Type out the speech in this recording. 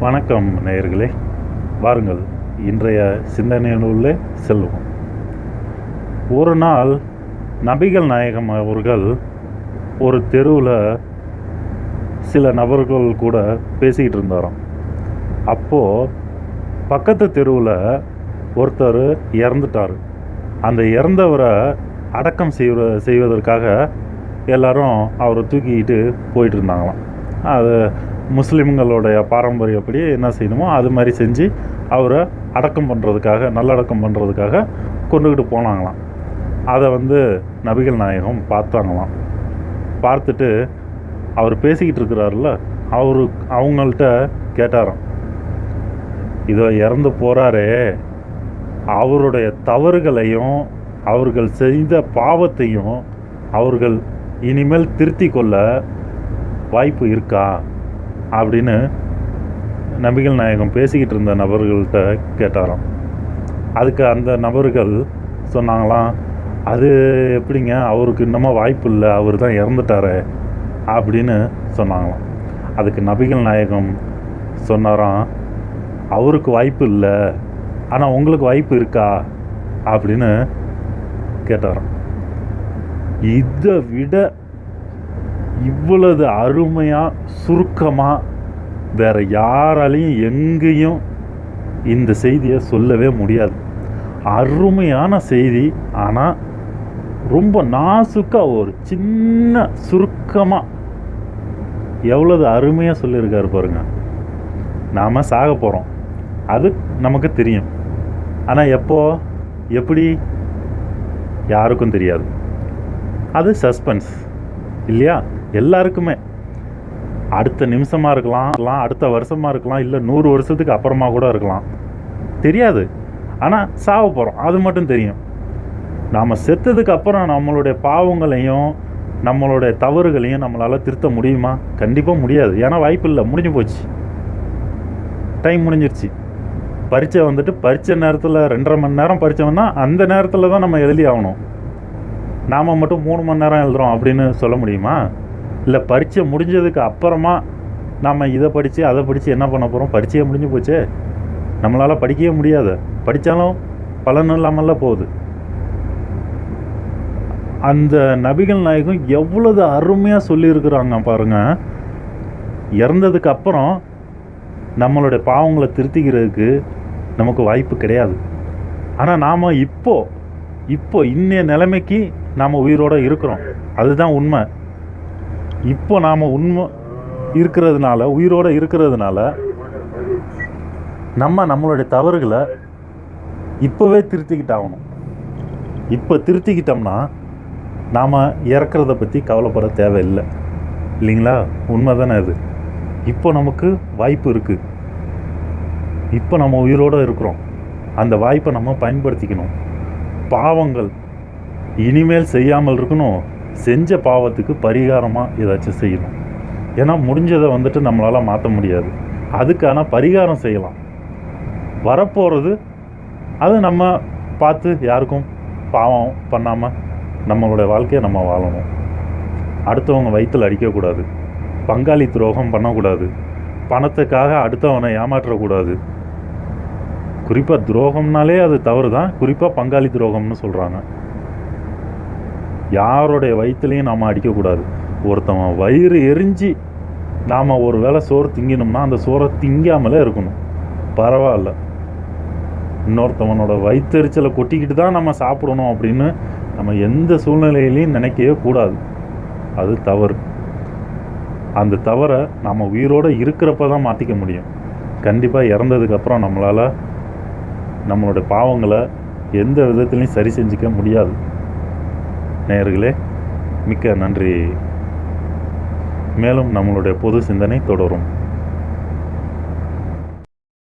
வணக்கம் நேயர்களே. வாருங்கள் இன்றைய சிந்தனையினுள்ளே செல்வோம். ஒரு நாள் நபிகள் நாயகம் அவர்கள் ஒரு தெருவில் சில நபர்கள் கூட பேசிக்கிட்டு இருந்தாராம். அப்போது பக்கத்து தெருவில் ஒருத்தர் இறந்துட்டார். அந்த இறந்தவரை அடக்கம் செய்வ செய்வதற்காக எல்லாரும் அவரை தூக்கிக்கிட்டு போயிட்டு இருந்தாங்களாம். அது முஸ்லீம்களுடைய பாரம்பரியப்படி என்ன செய்யணுமோ அது மாதிரி செஞ்சு அவரை அடக்கம் பண்ணுறதுக்காக நல்லடக்கம் பண்ணுறதுக்காக கொண்டுக்கிட்டு போனாங்களாம். அதை வந்து நபிகள் நாயகம் பார்த்தாங்களாம். பார்த்துட்டு அவர் பேசிக்கிட்டு இருக்கிறாருல அவரு அவங்கள்ட்ட கேட்டாராம். இதோ இறந்து போகிறாரே அவருடைய தவறுகளையும் அவர்கள் செய்த பாவத்தையும் அவர்கள் இனிமேல் திருத்தி கொள்ள வாய்ப்பு இருக்கா? அப்படின்னு நபிகள் நாயகம் பேசிக்கிட்டு இருந்த நபர்கள்ட்ட கேட்டாராம். அதுக்கு அந்த நபர்கள் சொன்னாங்களாம் அது எப்படிங்க? அவருக்கு இன்னமும் வாய்ப்பு இல்லை. அவர் தான் இறந்துட்டாரு அப்படின்னு சொன்னாங்களாம். அதுக்கு நபிகள் நாயகம் சொன்னாராம் அவருக்கு வாய்ப்பு இல்லை. ஆனால் உங்களுக்கு வாய்ப்பு இருக்கா? அப்படின்னு கேட்டாராம். இதை விட இவ்வளவு அருமையாக சுருக்கமாக வேற யாராலையும் எங்கேயும் இந்த செய்தியை சொல்லவே முடியாது. அருமையான செய்தி ஆனால் ரொம்ப நாசுக்காக ஒரு சின்ன சுருக்கமாக எவ்வளவு அருமையாக சொல்லியிருக்காரு பாருங்க. நாம் சாக போகிறோம் அது நமக்கு தெரியும். ஆனால் எப்போ எப்படி யாருக்கும் தெரியாது. அது சஸ்பென்ஸ். இல்லையா? எல்லாருக்குமே. அடுத்த நிமிஷமாக இருக்கலாம் இருக்கலாம், அடுத்த வருஷமாக இருக்கலாம் இல்லை நூறு வருஷத்துக்கு அப்புறமா கூட இருக்கலாம். தெரியாது. ஆனால் சாவ போகிறோம் அது மட்டும் தெரியும். நாம் செத்ததுக்கு அப்புறம் நம்மளுடைய பாவங்களையும் நம்மளுடைய தவறுகளையும் நம்மளால் திருத்த முடியுமா? கண்டிப்பாக முடியாது. ஏன்னா வாய்ப்பு இல்லை. முடிஞ்சு போச்சு. டைம் முடிஞ்சிருச்சு. பரீட்சை வந்துட்டு பரீட்சை நேரத்தில் ரெண்டரை மணி நேரம் பரீட்சைன்னா அந்த நேரத்தில் தான் நம்ம எழுதி ஆகணும். நாம் மட்டும் மூணு மணி நேரம் எழுதுகிறோம் அப்படின்னு சொல்ல முடியுமா? இல்லை பரீட்சை முடிஞ்சதுக்கு அப்புறமா நாம் இதை படித்து அதை படித்து என்ன பண்ண போகிறோம் பரீட்சையே முடிஞ்சு போச்சே. நம்மளால் படிக்கவே முடியாது. படித்தாலும் பலன் இல்லாமல்ல போகுது. அந்த நபிகள் நாயகம் எவ்வளவு அருமையாக சொல்லியிருக்கிறாங்க பாருங்க. இறந்ததுக்கு அப்புறம் நம்மளுடைய பாவங்களை திருத்திக்கிறதுக்கு நமக்கு வாய்ப்பு கிடையாது. ஆனால் நாம் இப்போ இப்போ இன்னைய நிலைமைக்கு நாம் உயிரோட இருக்கிறோம். அதுதான் உண்மை. இப்போ நாம் உண்மை இருக்கிறதுனால உயிரோட இருக்கிறதுனால நம்ம நம்மளுடைய தவறுகளை இப்போவே திருத்திக்கிட்டாகணும் இப்போ திருத்திக்கிட்டோம்னா நாம் இறக்கிறத பற்றி கவலைப்பட தேவையில்லை. இல்லைங்களா? உண்மை தானே அது. இப்போ நமக்கு வாய்ப்பு இருக்குது இப்போ நம்ம உயிரோடு இருக்கிறோம். அந்த வாய்ப்பை நம்ம பயன்படுத்திக்கணும். பாவங்கள் இனிமேல் செய்யாமல் இருக்கணும். செஞ்ச பாவத்துக்கு பரிகாரமாக ஏதாச்சும் செய்யணும். ஏன்னா முடிஞ்சதை வந்துட்டு நம்மளால் மாற்ற முடியாது. அதுக்கான பரிகாரம் செய்யலாம். வரப்போகிறது அது நம்ம பார்த்து யாருக்கும் பாவம் பண்ணாமல் நம்மளுடைய வாழ்க்கையை நம்ம வாழணும். அடுத்தவங்க வயிற்றில் அடிக்கக்கூடாது. பங்காளி துரோகம் பண்ணக்கூடாது. பணத்துக்காக அடுத்தவனை ஏமாற்றக்கூடாது. குறிப்பாக துரோகம்னாலே அது தவறு தான் குறிப்பாக பங்காளி துரோகம்னு சொல்கிறாங்க யாருடைய வயிற்றுலையும் நாம் அடிக்கக்கூடாது. ஒருத்தவன் வயிறு எரிஞ்சு நாம் ஒரு வேளை சோறு திங்கினோம்னா அந்த சோறை திங்காமலே இருக்கணும். பரவாயில்ல. இன்னொருத்தவனோட வயிற்றுச்சலை கொட்டிக்கிட்டு தான் நம்ம சாப்பிடணும் அப்படின்னு நம்ம எந்த சூழ்நிலையிலையும் நினைக்கவே கூடாது. அது தவறு. அந்த தவறை நம்ம உயிரோடு இருக்கிறப்ப தான் மாற்றிக்க முடியும். கண்டிப்பாக இறந்ததுக்கப்புறம் நம்மளால் நம்மளோட பாவங்களை எந்த விதத்துலையும் சரி செஞ்சுக்க முடியாது. நேயர்களே மிக்க நன்றி. மேலும் நம்மளுடைய பொது சிந்தனை தொடரும்.